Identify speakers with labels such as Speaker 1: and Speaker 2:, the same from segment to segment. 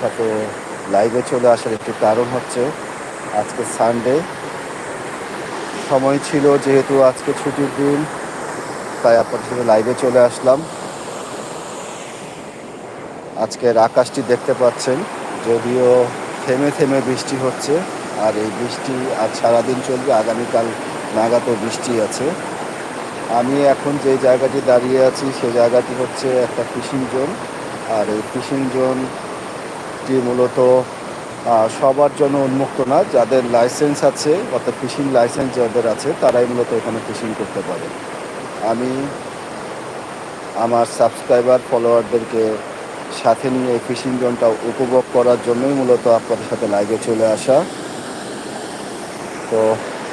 Speaker 1: সাথে লাইভে চলে আসার একটি কারণ হচ্ছে আজকে সানডে সময় ছিল যেহেতু আজকে ছুটির দিন, তাই আপনাদের সাথে লাইভে চলে আসলাম। আজকের আকাশটি দেখতে পাচ্ছেন, যদিও থেমে থেমে বৃষ্টি হচ্ছে, আর এই বৃষ্টি আজ সারাদিন চলবে, আগামীকাল নাগাদও বৃষ্টি আছে। আমি এখন যে জায়গাটি দাঁড়িয়ে আছি, সে জায়গাটি হচ্ছে একটা ফিশিং জোন আর এই ফিশিং জোনটি মূলত সবার জন্য উন্মুক্ত না, যাদের লাইসেন্স আছে, অর্থাৎ ফিশিং লাইসেন্স যাদের আছে, তারাই মূলত এখানে ফিশিং করতে পারে। আমি আমার সাবস্ক্রাইবার, ফলোয়ারদেরকে সাথে নিয়ে এই ফিশিং জোনটা উপভোগ করার জন্যই মূলত আপনাদের সাথে লাইভে চলে আসা। তো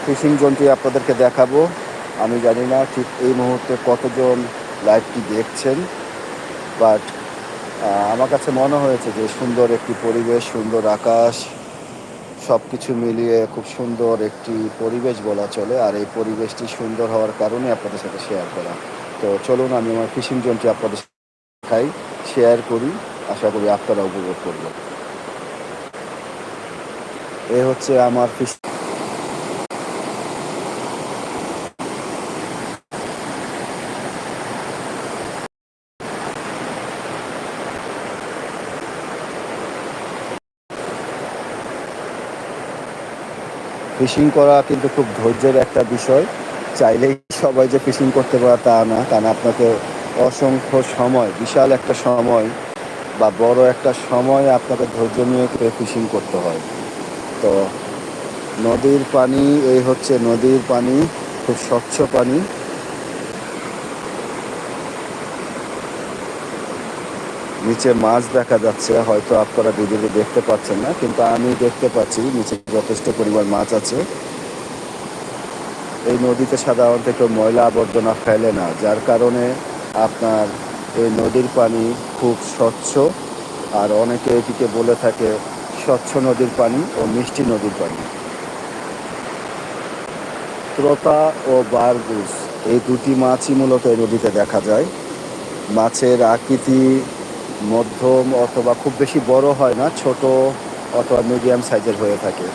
Speaker 1: ফিশিং জোনটি আপনাদেরকে দেখাবো। আমি জানি না ঠিক এই মুহূর্তে কতজন লাইভটি দেখছেন, বাট আমার কাছে মনে হয়েছে যে সুন্দর একটি পরিবেশ, সুন্দর আকাশ সব কিছু মিলিয়ে খুব সুন্দর একটি পরিবেশ বলা চলে। আর এই পরিবেশটি সুন্দর হওয়ার কারণে আপনাদের সাথে শেয়ার করা। তো চলুন, আমি আমার ফিশিং জোনটি আপনাদের সাথে শেয়ার করি। আশা করি আপনারা উপভোগ করবেন। এ হচ্ছে আমার ফিশ ফিশিং করা কিন্তু খুব ধৈর্যের একটা বিষয়। চাইলেই সবাই যে ফিশিং করতে পারে তা না কারণ আপনাকে অসংখ্য সময়, বিশাল একটা সময় বা বড় একটা সময় আপনাকে ধৈর্য নিয়ে ফিশিং করতে হয়। তো নদীর পানি, এই হচ্ছে নদীর পানি, খুব স্বচ্ছ পানি। নিচে মাছ দেখা যাচ্ছে, হয়তো আপনারা ভিডিওতে দেখতে পাচ্ছেন না, কিন্তু আমি দেখতে পাচ্ছি নিচে যথেষ্ট পরিমাণ মাছ আছে। এই নদীতে সাধারণত কেউ ময়লা আবর্জনা ফেলে না, যার কারণে আপনার এই নদীর পানি খুব স্বচ্ছ, আর অনেকে এটিকে বলে থাকে স্বচ্ছ নদীর পানি ও মিষ্টি নদীর পানি। ক্রোতা ও বারগুস এই দুটি মাছই মূলত এই নদীতে দেখা যায়। মাছের আকৃতি মধ্যম অথবা খুব বেশি বড় হয় না, ছোট অথবা মিডিয়াম সাইজের হয়ে থাকে।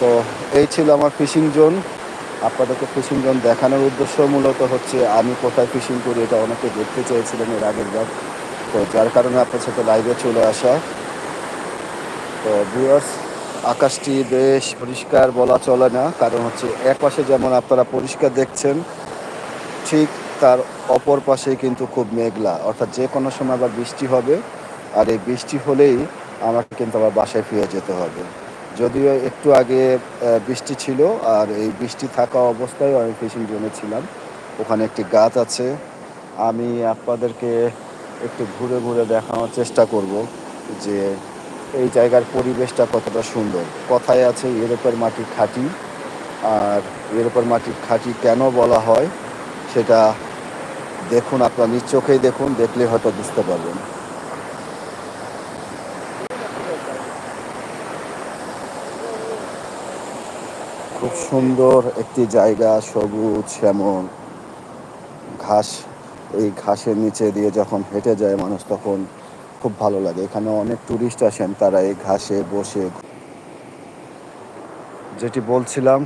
Speaker 1: তো এই ছিল আমার ফিশিং জোন আপনাদেরকে ফিশিং জোন দেখানোর উদ্দেশ্য মূলত হচ্ছে আমি কোথায় ফিশিং করি, এটা অনেকে দেখতে চেয়েছিলেন এর আগের বার। তো যার কারণে আপনার সাথে লাইভে চলে আসা। তো ভিউয়ার্স আকাশটি বেশ পরিষ্কার বলা চলে না, কারণ হচ্ছে এক পাশে যেমন আপনারা পরিষ্কার দেখছেন, ঠিক তার অপর পাশে কিন্তু খুব মেঘলা। অর্থাৎ যে কোনো সময় আবার বৃষ্টি হবে, আর এই বৃষ্টি হলেই আমাকে কিন্তু আবার বাসায় ফিরে যেতে হবে। যদিও একটু আগে বৃষ্টি ছিল, আর এই বৃষ্টি থাকা অবস্থায় আমি ফিশিং জোনে ছিলাম। ওখানে একটি গাছ আছে। আমি আপনাদেরকে একটু ঘুরে ঘুরে দেখানোর চেষ্টা করব যে এই জায়গার পরিবেশটা কতটা সুন্দর। কথায় আছে, ইউরোপের মাটি খাঁটি, আর ইউরোপের মাটি খাঁটি কেন বলা হয়, সেটা দেখুন, আপনার নিজ চোখেই দেখুন, দেখলে হয়তো বুঝতে পারবেন। খুব সুন্দর একটি জায়গা, সবুজ শ্যামল। ঘাস, এই ঘাসের নিচে দিয়ে যখন হেঁটে যায় মানুষ, তখন খুব ভালো লাগে। এখানে অনেক টুরিস্ট আসেন, তারা এই ঘাসে বসে। যেটি বলছিলাম,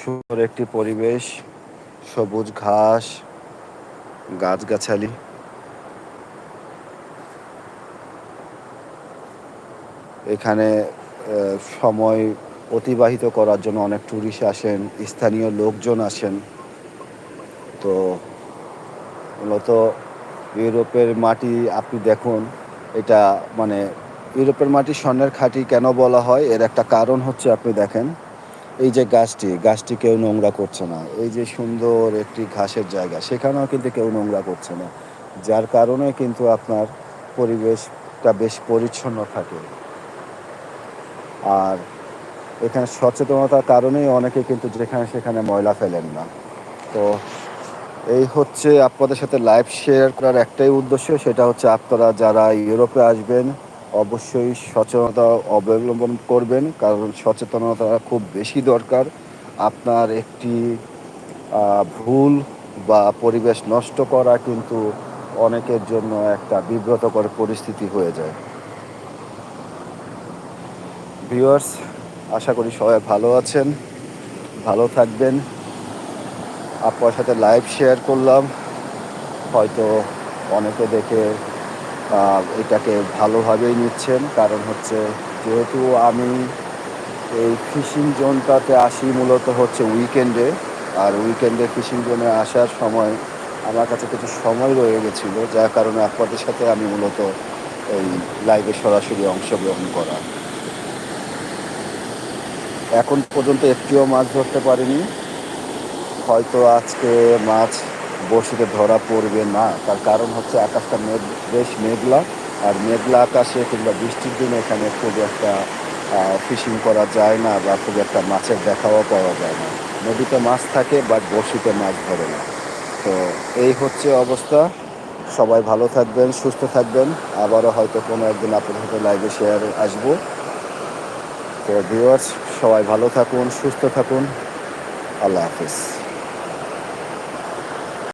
Speaker 1: সুন্দর একটি পরিবেশ, সবুজ ঘাস গাছগাছালি। এখানে সময় অতিবাহিত করার জন্য অনেক টুরিস্ট আসেন, স্থানীয় লোকজন আসেন। তো মূলত ইউরোপের মাটি আপনি দেখুন, এটা মানে ইউরোপের মাটি স্বর্ণের খাঁটি কেন বলা হয়? এর একটা কারণ হচ্ছে আপনি দেখেন এই যে গাছটি গাছটি কেউ নোংরা করছে না। এই যে সুন্দর একটি ঘাসের জায়গা, সেখানেও কিন্তু কেউ নোংরা করছে না। যার কারণে কিন্তু আপনার পরিবেশটা বেশ পরিচ্ছন্ন থাকে। আর এখানে সচেতনতার কারণেই অনেকে কিন্তু যেখানে সেখানে ময়লা ফেলেন না। তো এই হচ্ছে আপনাদের সাথে লাইভ শেয়ার করার একটাই উদ্দেশ্য, সেটা হচ্ছে আপনারা যারা ইউরোপে আসবেন অবশ্যই সচেতনতা অবলম্বন করবেন, কারণ সচেতনতা খুব বেশি দরকার। আপনার একটি ভুল বা পরিবেশ নষ্ট করা কিন্তু অনেকের জন্য একটা বিব্রতকর পরিস্থিতি হয়ে যায়। ভিউয়ার্স, আশা করি সবাই ভালো আছেন, ভালো থাকবেন। আপনার সাথে লাইভ শেয়ার করলাম। হয়তো অনেকে দেখে এটাকে ভালোভাবেই নিচ্ছেন। কারণ হচ্ছে যেহেতু আমি এই ফিশিং জোনটাতে আসি, মূলত হচ্ছে উইকেন্ডে। আর উইকেন্ডে ফিশিং জোনে আসার সময় আমার কাছে কিছু সময় রয়ে গেছিল, যার কারণে আপনাদের সাথে আমি মূলত এই লাইভে সরাসরি অংশগ্রহণ করা। এখন পর্যন্ত একটিও মাছ ধরতে পারিনি। হয়তো আজকে মাছ বড়শিতে ধরা পড়বে না। তার কারণ হচ্ছে আকাশটা মেঘ, বেশ মেঘলা। আর মেঘলা আকাশে কিংবা বৃষ্টির দিনে এখানে খুব একটা ফিশিং করা যায় না বা খুব একটা মাছের দেখাও পাওয়া যায় না। নদীতে মাছ থাকে বাট বড়শিতে মাছ ধরে না। তো এই হচ্ছে অবস্থা। সবাই ভালো থাকবেন, সুস্থ থাকবেন। আবারও হয়তো কোনো একদিন আপনাদের সাথে লাইভে শেয়ারে আসব। তো ভিউয়ার্স সবাই ভালো থাকুন, সুস্থ থাকুন। আল্লাহ হাফিজ।